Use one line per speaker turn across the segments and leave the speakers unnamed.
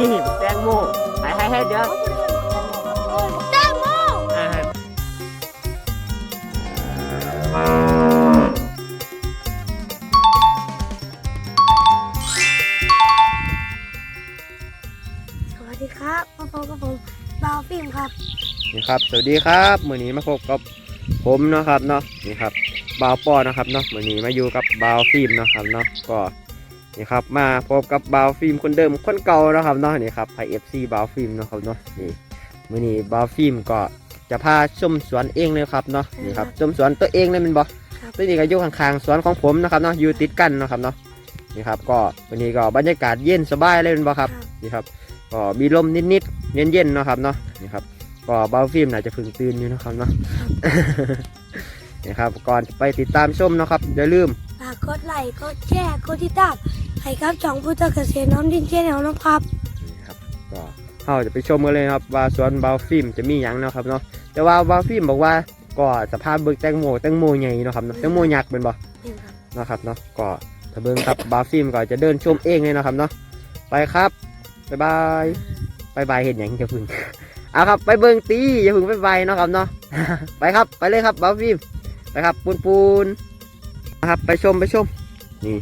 นี่แตงโมให้ให้ให้เดี๋ยว
แตงโม
อ่า
สวัสดีครับมาพบกับผมบาวฟิล์มครับ
นี่ครับ สวัสดีครับมื้อนี้มาพบกับผมเนาะครับเนาะนี่ครับบาวปอนะครับเนาะมื้อนี้มาอยู่กับบาวฟิล์มเนาะครับเนาะก็ นี่ครับมาพบกับบาวฟิล์มคนเดิมคนเก่าเนาะครับเนาะนี่ครับไพเอฟซีบาวฟิล์มเนาะครับเนาะนี่มื้อนี้บาวฟิล์มก็จะพาชมสวนเองเลยครับเนาะนี่ครับชมสวนตัวเองเลยแมันบ่
ครับ
ตัวนี้ก็อยู่ข้างๆสวนของผมนะครับเนาะอยู่ติดกันเนาะครับเนาะนี่ครับก็วันนี้ก็บรรยากาศเย็นสบายเลยแมันบ่ครับนี่ครับก็มีลมนิดๆเย็นๆเนาะครับเนาะนี่ครับก็เบาฟิล์มน่าจะเพึ่งตื่นอยู่นะครับเนาะนี่ครับก่อนไปติดตามชมเนาะครับอย่าลืม
ฝากกดไลค์กดแชร์กดติดตาม ให้ครับช่องพุทธเกษตรน้องดินเชนแนลนะครับ
นี่ครับก็เราจะไปชมกันเลยครับว่าสวนเบาฟิล์มจะมีหยังเนาะครับเนาะแต่ว่าเบาฟิล์มบอกว่าก็สภาพเบิกแตงโมแตงโมใหญ่เนาะครับเนาะแตงโมยักษ์เป็นบ่
นี่ครับ
เนาะครับเนาะก็ถ้าเบิ่งครับเบาฟิล์มก็จะเดินชมเองเลยเนาะครับเนาะไปครับบ๊ายบายบายบายเห็นหยังจะพึ่ง เอาครับไปเบิ่งตีอย่าพึ่งไปบายเนาะครับเนาะ ไปครับไปเลยครับเบาฟิล์มไปครับปูนปูนนะครับไปชมไปชมนี่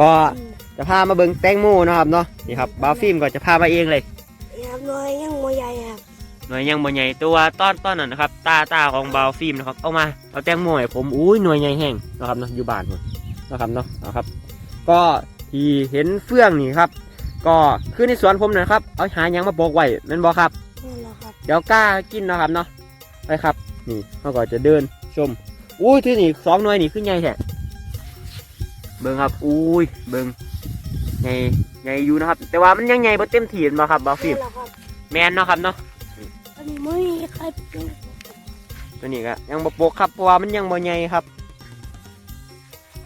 ก็
อืม
จะพามาเบิ่งแตงโมเนาะครับเนาะนี่ครับบาฟิล์มก็จะพามาเองเลย
นี่ครับน้อยยังโมใหญ่ครับ
หน่วยยังบ่ใหญ่ตัวต้อนต้อนนั่นนะครับ ตาตาของบาฟิล์มนะครับเอามาเอาแตงโมให้ผมอุ้ยหน่วยใหญ่แห้งนะครับเนาะอยู่บ้านผมนะครับเนาะเอาครับ ก็ที่เห็นเฟื่องนี่ครับ ก็คือในสวนผมนะครับ เอาหาหยังมาโปกไว้แม่นบ่ครับ
นี่แหละครับ
เดี๋ยวกล้ากินเนาะครับเนาะไปครับ นี่เขาก็จะเดินชมอุ้ยที่นี่สองหน่วยนี่ขึ้นใหญ่แท้ เบิ่งครับอุ้ยเบิ่งใหญ่ใหญ่อยู่นะครับ แต่ว่ามันยังใหญ่บ่เต็มที่บ่ครับบาฟิ
นี่
ล์ม
แหละครับ
แมนเนาะครับเนาะ
อันนี้ไม่มีใครเป็น
ตัวนี้ก็ยังบ่โปกครับเพราะว่ามันยังบ่ใหญ่ครับ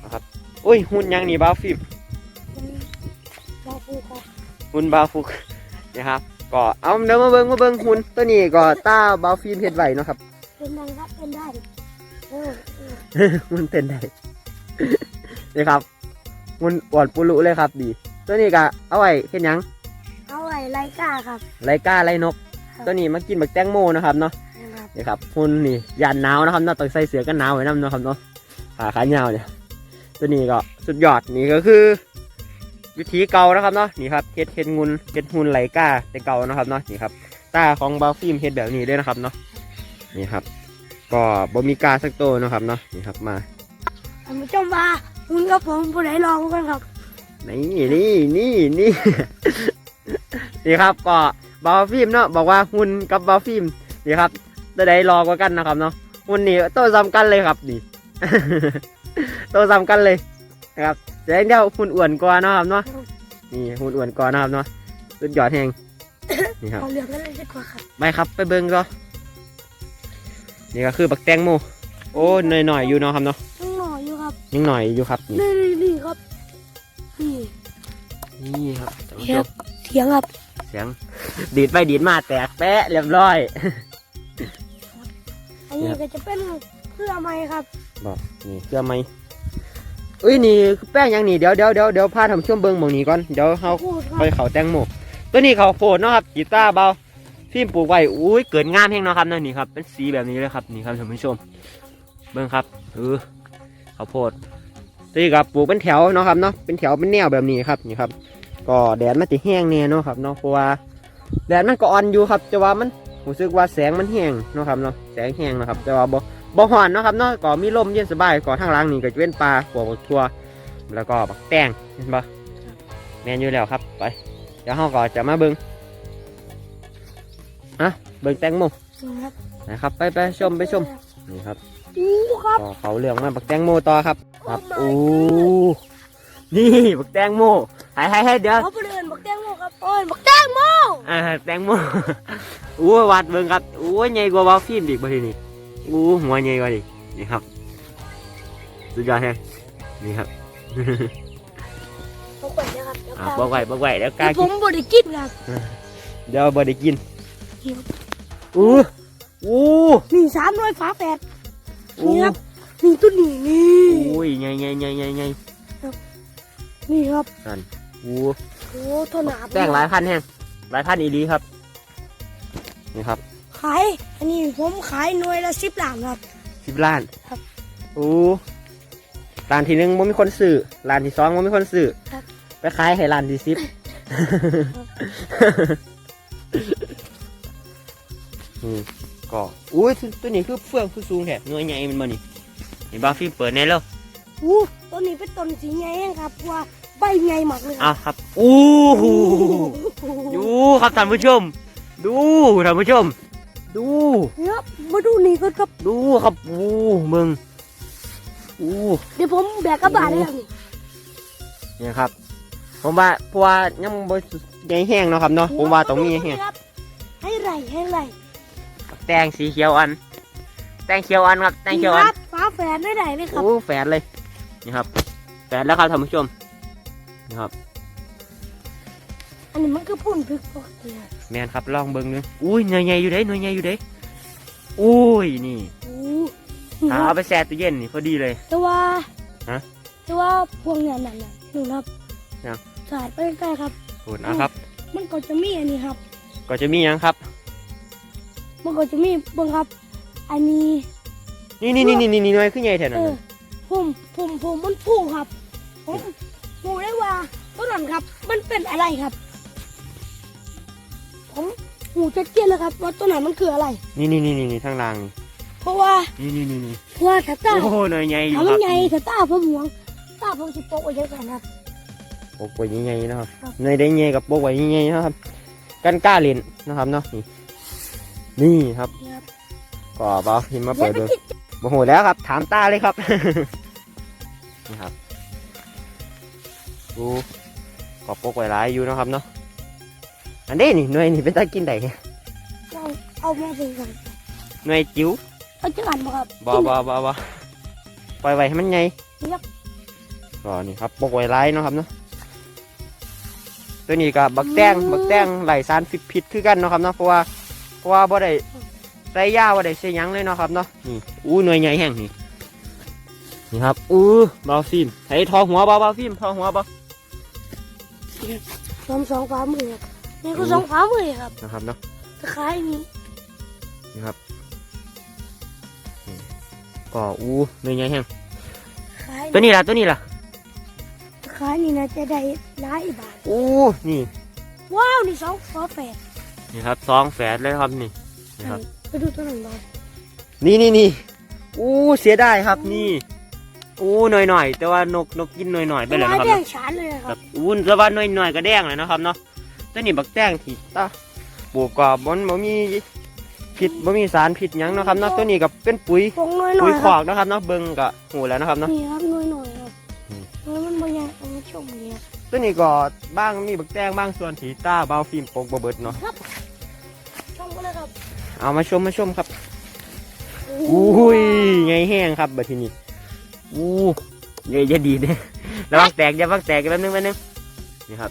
นะครับอุ้ยหุ่นยังนี่บาฟิล์ม
บาวฟูครับ
หุ่นบาฟุกนะครับก็เอาเดี๋ยวมาเบิ่งมาเบิ่งหุ่นตัวนี้ก็ตาบาฟิล์มเฮ็ดไว้เนาะครับ
เป็นดังครับเป็นได้เออเออ
มันเต้นได้ นี่ครับมันอวดปุรุเลยครับดีตัวนี้ก็เอาไว้เห็นยัง
เอาไว้ไล่กาครับ
ไรก้าไรนก
ครับ
ตัวนี้มากินบักแตงโมนะครับเนาะ
นะครับ
นี่ครับหุ่นนี่ยานหนาวนะครับเนาะต้องใส่เสื้อกันหนาวไว้นํเนาะครับเนาะขาขายาวเนี่ยตัวนี้ก็สุดยอดนี่ก็คือ วิธีเก่านะครับเนาะนี่ครับเฮ็ดเฮ็ดงุนเฮ็ดหุ่นไรก้าแต่เก่านะครับเนาะนี่ครับตาของบาฟิล์มเฮ็ดแบบนี้เลยนะครับเนาะนี่ครับ ก็บ่มีกาสักตัวนะครับเนาะนี่ครับมา
ท่านผู้ชมว่า คุณกับผมผู้ใดลองกันครับ
นี่นี่นี่นี่ นี่ครับก็บาฟิล์มเนาะบอกว่าหุ่นกับบาฟิล์มนี่ครับตัวใดรอกว่ากันนะครับเนาะหุ่นนี่โตซ้ำกันเลยครับนี่โตซ้ำกันเลยนะครับแต่เดียวหุ่นอ้วนกว่าเนาะครับเนาะนี่หุ่นอ้วนกว่านะครับเนาะสุดยอดแหงนี่ครับ
เอาเรื่องกันเลยดีกว่าครับ
ไปครับไปเบิ้งก็นี่ก็คือบักแตงโมโอ้หน่อยๆอยู่เนาะครับเนาะ
ต้องหน่อ ยอยู่ครับ
ยังหน่อยอยู่ครับนี่
นี่นี่นี่ครับนี่
นี่ครับท่านผู้
เสี
ช
ยง
ม
เสียงครับ
เสียง ดีดไปดีดมาแตกแปะเรียบร้อย
อันนี้ก็จะเป็นเพื่อไม้ครับ
บอกนี่เชื่อไหมเอ้ยนี่คือแป้งหยังนี่เดี๋ยวเดี๋ยวเดี๋ยวเดี๋ยวพาทำช่วมเบิ้งหมองนี้ก่อนเดี๋ยวเขา
พูดค
ไป
รับ
เขาแตงโมตัวนี้เขาโพดเนาะครับกีตาร์เบาฟิล์มปลูกไว้อุ้ยเกิดงามแห้งเนาะครับนั่นนี่ครับเป็นสีแบบนี้เลยครับนี่ครับท่านผู้ชม เบิ้งครับเออเขาโพดตัวนี้ครับปลูกเป็นแถวเนาะครับเนาะเป็นแถวเป็นแนวแบบนี้ครับนี่ครับ ก็แดดมันจะแห้งแน่เนาะครับเนาะเพราะว่าแดดมันก็อ่อนอยู่ครับ แต่ว่ามันรู้สึกว่าแสงมันแห้งเนาะครับเนาะแสงแห้งเนาะครับ แต่ว่าบ่บ่ฮ้อนเนาะครับเนาะก็มีลมเย็นสบายก็ทางหล่างนี่ก็จะเป็นปลาหัวบักทั่วแล้วก็บักแตงเห็นปะแมนอยู่แล้วครับไปเดี๋ยวเราก็จะมาเบิ่งอะเบิ่งแตงโม
ครับ
นะครับไปไปชมไปชมนี่ครับ
อู้ครับ
ก็เขาเรื่องมาบักแตงโมต่อครับ ครับ
โอ้
โอ้
my
นี่บักแตงโมให้ให้ให้เดี๋ยว
เขาไปเดินบักแตงโมครับโอ้ยบักแตงโม
อ่าแตงโมอู้วัดเบิ่งครับอู้ใหญ่กว่าบาฟิล์มอีกบ่ทีนี้อู้หัวใหญ่กว่าดินี่ครับสุดยอดแฮงนี่ครับ
เขาขวัญนะครับเดี๋ยว
อะ
กา
บอกไว้บอกไว้เดี๋ยวกล้า
ผ
กิน
มบริกินครับ
เดี๋ยวบ่ได้กิน
หิว
อู้อู้
นี่สามร้อยฝาแฝด
อู้
นี่ครับนี่ตุ้นนี่นี่
อุ้ยใหญ่ใหญ่ใหญ่ใหญ่ใหญ่
นี่ครับ
อู้
โอ้ทนหนา
แป้งหลายพันแฮงหลายพันอีดีครับ นี่ครับ
ขาย อันนี้ผมขายหน่วยละสิบล้านครับ
สิบล้าน
ครับ
โอ้ร้านที่หนึ่งมันมีคนซื้อร้านที่สองมันมีคนซื้อ
ครับ
ไปขายให้ร้านที่สิบอืม ก็อุ้ยตัวนี้คือเฟื่องคือสูงแท้หน่วยใหญ่มันมานี่นี่บ้าฟิล์มเปิดแน่แล้ว
อู้ต้นนี้เป็นต้นสีใหญ่เองครับเพราะว่าใบใหญ่มากเลยค
อ้า
รับ
วครับอู้หูดูครับท่านผู้ชม ดูท่านผู้ชม ดู
ครับมาดูนี่ก่อนครับ
ดูครับอู้มึงอู้
เดี๋ยวผมแบกกระบะเลยครับนี่
เนี่ยครับ ผมว่าเพราะว่ายังบ่ใหญ่แห้งเนาะครับเนาะผมว่าต้องมีแห้ง
ครับให้ไรให้ไร
แตงสีเขียวอัน แตงเขียวอันครับ แตงเขียวอัน
ครับฟ้าแฝดได้ไหนเลยครับ
โอ้แฝดเลยนี่ครับ แฝดแล้วครับท่านผู้ชมนี่ครับ
อันนี้มันคือปุ่นพริกปกติครับ
แมนครับลองเบิ้งหนึงอุ้ยหน่วยใหญ่อยู่เด้หน่วยใหญ่อยู่เด้อุ้ยนี่
อู้
หาเอาไปแช่ตู้เย็นนี่พอดีเลย
แต่ว่า
ฮะ
แต่ว่าพวงเนี่ยนั่นน่ะหนูครับ
ยัง
สายไปใกล้ๆครับ
โอ้นะครับ
มันก็จะมีอันนี้ครับ
ก็จะมีหยังครับ
มันก็จะมีเบิ่งครับ อันนี้
นี่นี่นี่นี่นี่หน่วยขึ้นใหญ่แท้
เอ
นั่น
อ
น่ะ
ผมผมผมมันผูครับ ผมรู้ได้ว่าต้นนั้นครับ มันเป็นอะไรครับ ผมหูจะเจียนแล้วครับว่าต้นนั้นมันคืออะไร
นี่นี่นี่นี่นี่ทางล่างนี่
เพราะว่า
นี่นี่นี่นี่
เพราะว่าถ้าตา
โอ้โหหน่วยใหญ่อยู่
ถ้า
ค
มั
รั
น
บ
ใหญ่ถ้าตาผมหวงตาผมสิโปกไว้เยอะกว่าครับ
ปกไว้ใหญ่ๆนะครับ
ครับ
หน่วยได้ใหญ่กับปกไว้ใหญ่ๆนะครับกันกล้าเล่นนะครับเนาะนี่ นี่ครับ
นี่ครับ
ก็เบาพิมพ์มา
เดี๋
เปิ
ยว
ด
ไป
ดู
กิน
โอ้โหแล้วครับ ถามตาเลยครับ นี่ครับ ดูก็ปกไว้หลายอยู่นะครับเนาะ อันนี้นี่หน่วยนี่เป็นตากินได้ไง
เอาเอามาเป็นกัน
หน่วยจิ๋ว
เอาจะกันบ่ครับ
บอบอบอบอปล่อยไว้ให้มันใหญ่
ครับ
ก็นี่ครับปกไว้หลายเนาะครับเนาะ ตัวนี้ก็บักแตงบักแตงไหลสารผิดผิดคือกันเนาะครับเนาะเพราะว่าเพราะว่าบ่ได้ใส่ยาบ่ได้ใส่หยังเลยเนาะครับเนาะนี่อู้หน่วยใหญ่แห้งนี่นี่ครับอู้เบาฟิล์มให้ทอหัวเบาเบาฟิล์มทอหัวเบา
รวมสองฟ้ามือครับนี่ก็สองฟ้ามือครับ
นะครับเนาะ
ตะไคร้นี่
นี่ครับนี่ก็อู้หน่วยใหญ่แห้ง
ตะไคร้
ตัวนี้ล่ะตัวนี้ล่ะ
ตะไคร้นี่นะจะได้หลายบาท
อู้นี่
ว้าวนี่สองฟ้าแฝด
นี่ครับสองแฝดเลยครับนี่นี่ครับ
ไปดูตัวหนึ่งบ้าง
นี่นี่นี่อู้เสียดายครับนี่อู้หน่อยหน่อยๆแต่ว่านกนกกินหน่อยหน่อยๆไปแล้ว
ไม้
นะครับ
แด
เนาะ
งฉานเลยนะค
ค
รั
รั
บบ
อู้แต่ว่าหน่อยหน่อยๆก็แดงเลยนะครับเนาะตัวนี้บักแตงที่ตาปลูกก็บ่บ่มีผิดบ่มีสารผิดหยังเนาะครับเนาะตัวนี้ก็เป็นปุ๋ย
ฟงน้อยหน่
ปุ๋
อยย
ข
ค
อ
รับ
กนะครับเนาะเบิ่งก็หูแล้วนะครับเนาะ
นี่ครับน้อยหน่อยครับ
อืม
น้อยมันบางอย่างเอามาชมนี่ครับ
ตัวนี้ก็บ้างมีบักแตงบ้างส่วนที่ตาเบาฟิล์มปกบ่เบิดเนาะ
ชมกันเลยครับ
เอามาชมมาชมครับอุ้ยไงแห้งครับบัดทีนี้อู้เดี๋ยวจะดีดเนี่ยระวังแตกอย่าวังแตกแป๊บนึงแป๊บนึงนี่ครับ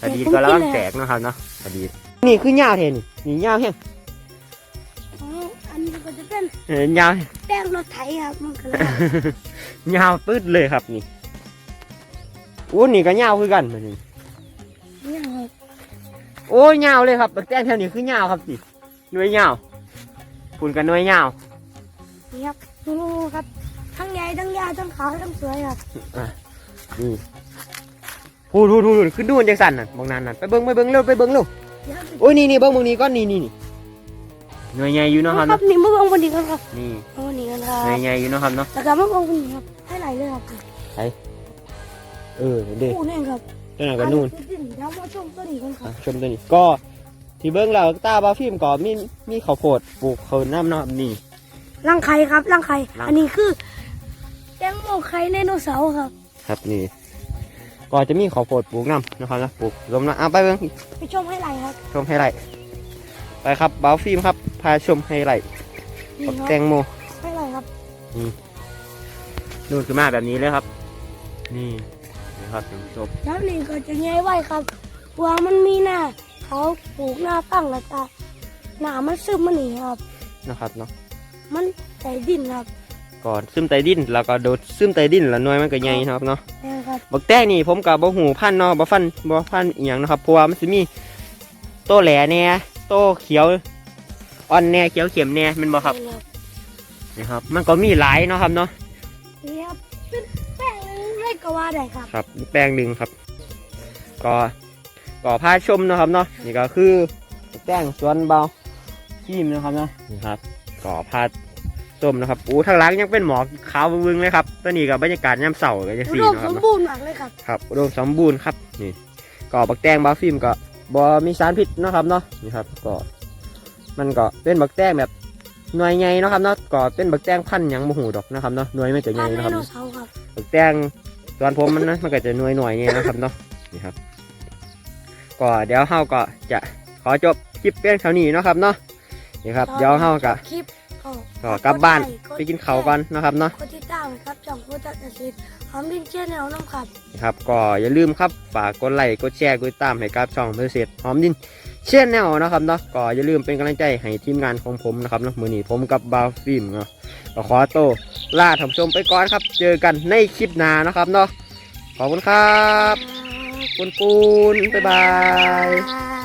ถ้าดีดก็ระวังแตกเนาะครับเนาะถ้าดีดนี่คือยาวเทนี่นี่ยาวแห้ง
อืมอันนี้ก็จะเป็น
เออยาว
แป้งรถไถครับมันก็เลย
ยาวปืดเลยครับนี่อู้นี่ก็ยาวคือกันบัดนี้
นี่ครับ
โอ้ยยาวเลยครับบักแตงแถวนี้คือยาวครับสิ หน่วยยาวคุณกันหน่วยยาว
นี่ครับดูครับ ทั้งใหญ่ทั้งยาวทั้งขาวทั้งสวยครับ
นี่พูดพูดพูดขึ้นดูนจังสันน่ะมองนานนั่นไปเบิ้งไปเบิ้งเร็วไปเบิ้งเร็ว
เดี๋ยว
โอ้ยนี่นี่เบิ้งเบิ้งนี้ก้อนนี่นี่นี่หน่วยใหญ่อยู่เนาะครับ
ครั
เนาะ
บนี่มาเบิ่งวันนี้กันครับ
นี่
มาวันนี้กันครั
หน่วย
บ
ใหญ่อยู่เนาะครับเนาะ
แล้วก็มาเบิ่งวันนี้ครับให้ไหลเลยครับ
เออเด็ก
โอ้นี่ครับ
ตัวไหนก็นู่น
อัเดี๋ยวมาชมตัวนี้กันครั
อะ
บ
ชมตัวนี้ก็ ที่เบิ้งแล้วตาบาฟิล์มก็มีมีข้าวโพดปลูกเขาน้ำเนาะนี่
ร่างไข่ครับร่างไข่
รัง
อันนี้คือแตงโมไข่ไดโนเสาร์ครับ
ครับนี่ ก็จะมีข้าวโพดปลูกน้ำนะครับนะปลูกรวมนะอะไปเบิ้ง
ไปชมให้ไหลครับ
ชมไฮไลท์ไปครับบาฟิล์มครับ พาชมไฮไลท์
นี่
กับ
ครับ
แตงโม
ให้ไหลครับ
นู่นคือมาแบบนี้เลยครับ นี่นะครับท่านผู้ชม
แล้วนี่ก็จะแง่ไว้ครับเพราะว่ามันมีหน้า เขาปลูกหน้าตั้งแล้วจ้ะหน้ามันซึมมันหนีครับ
นะครับเนาะ
มันใส่ดินครับ
ก่อนซึมใต้ดินแล้วก็โดดซึมใต้ดินแล้วหน่วยมันก็ใหญ่นะครับเนาะ
นะครับ
บักแต้นี่ผมกับบ่หูพันธุ์เนาะบ่ฟันบ่ฟันอีหยังนะครับเพราะว่ามันสิมีโตแหล่แน่โตเขียวอ่อนแน่เขียวเข็มแน่แมันบ่ครับ
นี่ครับ
นี่ครับ มันก็มีหลายเนาะครับเนาะ
นี่ครับเป็นแป้งเลยก็ว่าได้ครับ
ครับ แป้งหนึ่งครับ ก็ ก็พาชมเนาะครับเนาะนี่ก็คือแป้งสวนเบาขีมนะครับเนาะนี่ครับก็พาส้มนะครับอู้ทางหล้างยังเป็นหมอกขาววึงๆเลยครับตัวนี้กับบรรยากาศยามเสาร์ก็จะ
อุ
สี
ดม
นะค
ส
รับ
ม
เนาะ
บูรณ์มากเลยครับ
ครับอุดมสมบูรณ์ครับนี่ก็บักแตงบาฟิล์มก็บอมีสารพิษเนาะครับเนาะนี่ครับก็มันก็เป็นบักแตงแบบหน่วยใหญ่เนาะครับเนาะก็เป็นบักแตงพันธุ์หยังบ่หูดอกนะครับเนาะหน่วยมันจะให
พั
ญ่
นได
นะครับ
โนเสาร์ครับ
บักแตงตอนผมมันนะมันก็จะหน่วยหน่วยๆเนี่ยนะครับเนาะนี่ครับ ก็เดี๋ยวเฮาก็จะขอจบคลิปเพียงเท่านี้เนาะครับเนาะนี่ครับเดี๋ยวเฮาก็
คลิปก็
ก็กลับบ้านไปกินข้าวกันเนาะครับเนาะ
กดติดตามครับจ่องโคจักรสิทธิ์หอมดินเชี่ยแนวน้ำครับ
ครับก็อย่าลืมครับฝากกดไลค์กดแชร์กดติดตามให้กับช่องเพอร์เซตหอมดินเช่นแนวนะครับเนาะก็อย่าลืมเป็นกำลังใจให้ทีมงานของผมนะครับเนาะมือนี้ผมกับบาวฟิล์มเนาะก็ขอโตวลาท่านผู้ชมไปก่อนครับ เจอกันในคลิปหน้านะครับเนาะขอบคุณครับ
ครับ
ปูนปูนบ๊ายบาย
บาย